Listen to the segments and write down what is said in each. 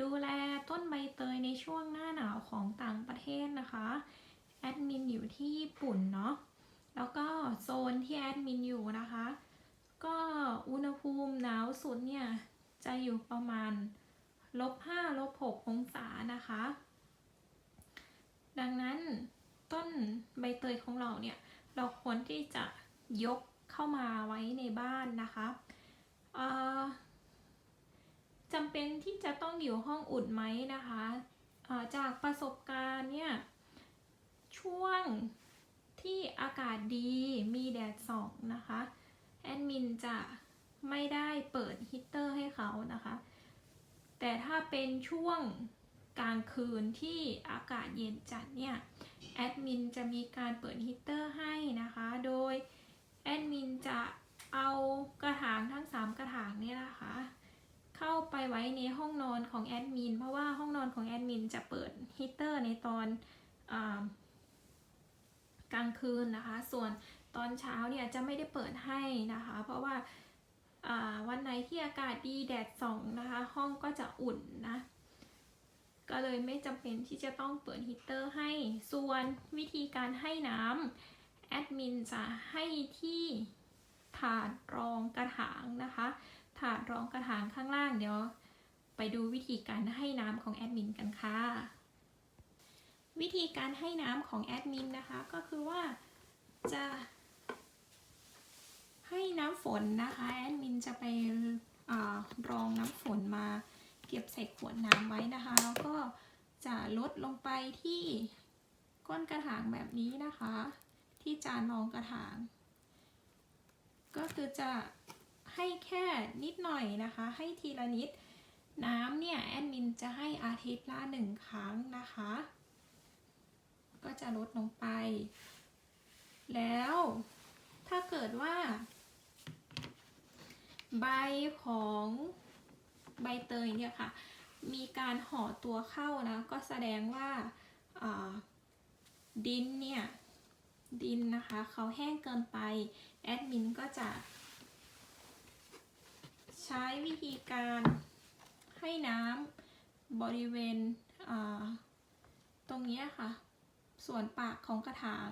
ดูแลต้นใบเตยในช่วงหน้าหนาวของต่างประเทศนะคะ แอดมินอยู่ที่ญี่ปุ่นเนาะ แล้วก็โซนที่แอดมินอยู่นะคะ ก็อุณหภูมิหนาวสุดเนี่ยจะอยู่ประมาณลบห้าลบหกองศานะคะ ดังนั้นต้นใบเตยของเราเนี่ย เราควรที่จะยกเข้ามาไว้ในบ้านนะคะเอ่อ จำเป็นที่จะต้องอยู่ห้องอุ่นไหมนะคะจากประสบการณ์เนี่ย ช่วงที่อากาศดีมีแดดส่องนะคะ แอดมินจะไม่ได้เปิดฮีตเตอร์ให้เขานะคะ แต่ถ้าเป็นช่วงกลางคืนที่อากาศเย็นจัดเนี่ย แอดมินจะมีการเปิดฮีตเตอร์ให้นะคะ โดยแอดมินจะเอากระถางทั้ง 3 กระถางเนี่ยนะคะ เข้าไปไว้ ในห้องนอนของแอดมินเพราะว่าห้องนอนของแอดมินจะเปิดฮีเตอร์ในตอนอกลางคืนนะคะ ส่วนตอนเช้าเนี่ยจะไม่ได้เปิดให้นะคะ เพราะว่าาวันไหนที่อากาศดีแดดส่องนะคะ ห้องก็จะอุ่นนะ ก็เลยไม่จำเป็นที่จะต้องเปิดฮีเตอร์ให้ ส่วนวิธีการให้น้ำแอดมินจะให้ที่ถาดรองกระถางนะคะ ถาดรองกระถางข้างล่างเดี๋ยว ไปดูวิธีการให้น้ำของแอดมินกันค่ะ วิธีการให้น้ำของแอดมินนะคะก็คือว่าจะให้น้ำฝนนะคะแอดมินจะไปอรองน้ำฝนมาเก็บใส่ขวดน้ำไว้นะคะ แล้วก็จะลดลงไปที่ก้นกระถางแบบนี้นะคะ ที่จานรองกระถาง ก็คือจะให้แค่นิดหน่อยนะคะ ให้ทีละนิด น้ำเนี่ยแอดมินจะให้อาทิตย์ละหนึ่งครั้งนะคะ ก็จะลดลงไป แล้วถ้าเกิดว่า ใบของใบเตยเนี่ยค่ะ มีการห่อตัวเข้านะ ก็แสดงว่าอ่าดินเนี่ย ดินนะคะเขาแห้งเกินไป แอดมินก็จะ ใช้วิธีการ ให้น้ำบริเวณตรงนี้ค่ะ ส่วนปากของกระถาง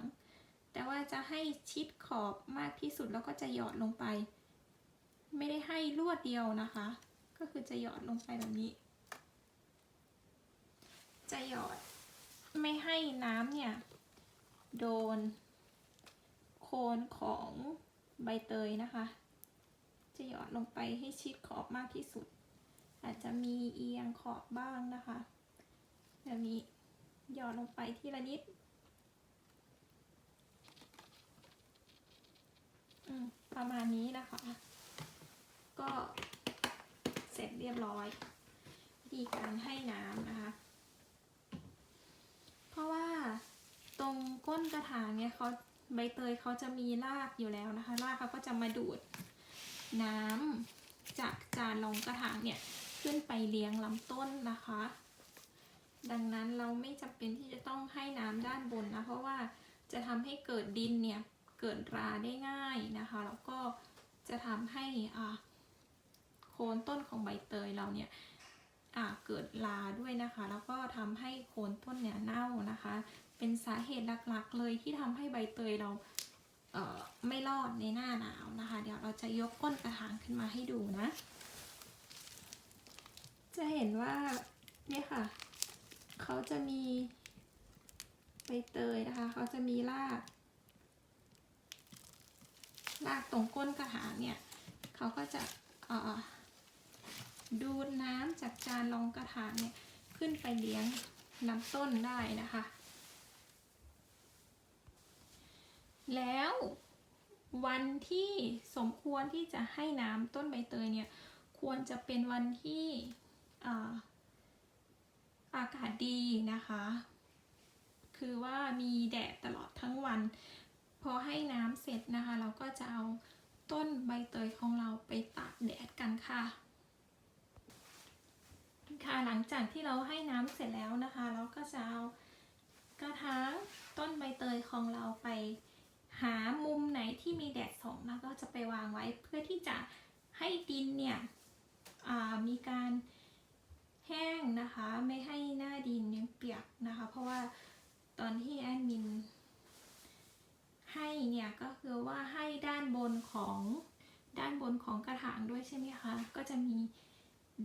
แต่ว่าจะให้ชิดขอบมากที่สุดแล้วก็จะหยอดลงไป ไม่ได้ให้รวดเดียวนะคะ ก็คือจะหยอดลงไปแบบนี้ จะหยอดไม่ให้น้ำเนี่ย โดน โคนของใบเตยนะคะ จะหยอดลงไปให้ชิดขอบมากที่สุด อาจจะมีเอียงขอบบ้างนะคะแบบนี้หยอดลงไปทีละนิดประมาณนี้นะคะ ก็เสร็จเรียบร้อย วิธีการให้น้ำนะคะ เพราะว่าตรงก้นกระถางเนี่ยเขาใบเตยเขาจะมีรากอยู่แล้วนะคะ รากเขาก็จะมาดูดน้ำจากจานรองกระถางเนี่ย ขึ้นไปเลี้ยงลำต้นนะคะ ดังนั้นเราไม่จำเป็นที่จะต้องให้น้ำด้านบนนะ เพราะว่าจะทำให้เกิดดินเนี่ยเกิดราได้ง่ายนะคะ แล้วก็จะทำให้โคนต้นของใบเตยเราเนี่ยเกิดราด้วยนะคะ แล้วก็ทำให้โคนต้นเนี่ยเน่านะคะ เป็นสาเหตุหลักๆ เลยที่ทำให้ใบเตยเราเไม่รอดในหน้าหนาวนะคะ เดี๋ยวเราจะยกก้นกระถางขึ้นมาให้ดูนะ จะเห็นว่าเนี่ยค่ะ เขาจะมีใบเตยนะคะ เขาจะมีรากรากตรงก้นกระถางเนี่ย เขาก็จะดูดน้ำจากจานรองกระถางเนี่ย ขึ้นไปเลี้ยงลำต้นได้นะคะ แล้ววันที่สมควรที่จะให้น้ำต้นใบเตยเนี่ย ควรจะเป็นวันที่ อากาศดีนะคะ คือว่ามีแดดตลอดทั้งวัน พอให้น้ำเสร็จนะคะ เราก็จะเอาต้นใบเตยของเราไปตากแดดกันค่ะค่ะหลังจากที่เราให้น้ำเสร็จแล้วนะคะ เราก็จะเอากระถางต้นใบเตยของเราไปหามุมไหนที่มีแดดส่องแล้วก็จะไปวางไว้เพื่อที่จะให้ดินเนี่ยอ่ามีการ แห้งนะคะ ไม่ให้หน้าดินยังเปียกนะคะ เพราะว่าตอนที่แอดมิน ให้เนี่ยก็คือว่าให้ด้านบนของด้านบนของกระถางด้วยใช่ไหมคะ ก็จะมี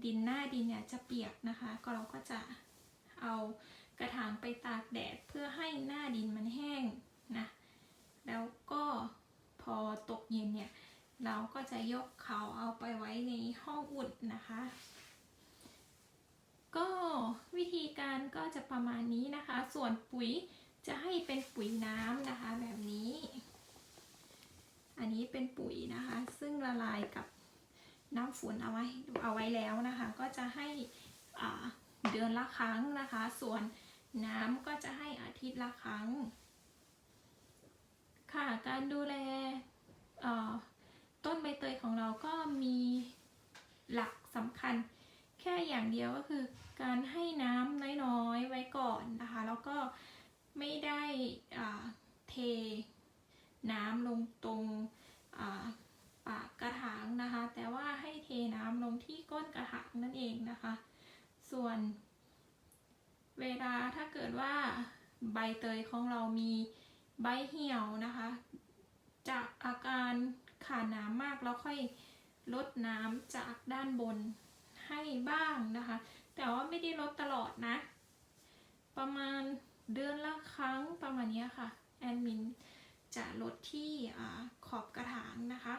ดินหน้าดินเนี่ยจะเปียกนะคะ ก็เราก็จะเอากระถางไปตากแดดเพื่อให้หน้าดินมันแห้งนะ แล้วก็พอตกเย็นเนี่ยเราก็จะยกเขาเอาไปไว้ในห้องอุ่นนะคะ ก็วิธีการก็จะประมาณนี้นะคะ ส่วนปุ๋ยจะให้เป็นปุ๋ยน้ำนะคะแบบนี้ อันนี้เป็นปุ๋ยนะคะ ซึ่งละลายกับ น้ำฝนเอาไว้เอาไว้แล้วนะคะ ก็จะให้เดือนละครั้งนะคะ ส่วนน้ำก็จะให้อาทิตย์ละครั้ง ค่ะการดูแลต้นใบเตยของเราก็มีหลักสำคัญ แค่อย่างเดียวก็คือ การให้น้ำน้อยๆไว้ก่อนนะคะ แล้วก็ไม่ได้เทน้ำลงตรง ปากกระถางนะคะ แต่ว่าให้เทน้ำลงที่ก้นกระถางนั่นเองนะคะ ส่วน เวลาถ้าเกิดว่าใบเตยของเรามีใบเหี่ยวนะคะ จากอาการขาดน้ำมากแล้วค่อยลดน้ำจากด้านบนให้บ้างนะคะ แต่ว่าไม่ได้ลดตลอดนะ ประมาณเดือนละครั้งประมาณนี้ค่ะ แอดมินจะลดที่อขอบกระถางนะคะ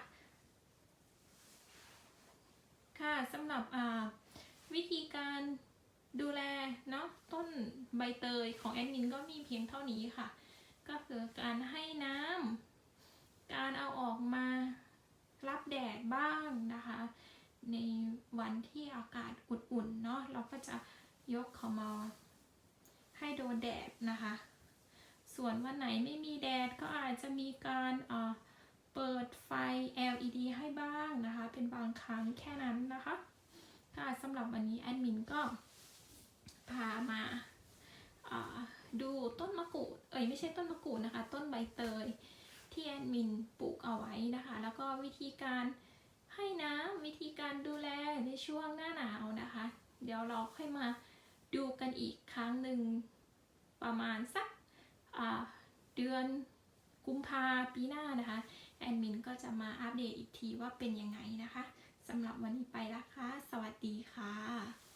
ค่ะสำหรับวิธีการดูแลเนาะต้นใบเตยของแอดมินก็มีเพียงเท่านี้ค่ะ ก็คือการให้น้ำการเอาออกมารับแดดบ้างนะคะ ในวันที่อากาศอุ่นๆเนาะเราก็จะยกเขามาให้โดนแดดนะคะ ส่วนวันไหนไม่มีแดดก็อาจจะมีการอ่อ เปิดไฟ LED ให้บ้างนะคะ เป็นบางครั้งแค่นั้นนะคะค่ะสำหรับวันนี้แอดมินก็พามาาดูต้นมะกรูด เอ้ยไม่ใช่ต้นมะกรูดนะคะ ต้นใบเตยที่แอดมินปลูกเอาไว้นะคะ แล้วก็วิธีการให้น้ำวิธีการดูแลในช่วงหน้าหนาวนะคะ เดี๋ยวเราค่อยมาดูกันอีกครั้งหนึ่งประมาณสักเดือนกุมภาปีหน้านะคะ แอดมินก็จะมาอัปเดตอีกทีว่าเป็นยังไงนะคะสำหรับวันนี้ไปละคะสวัสดีค่ะ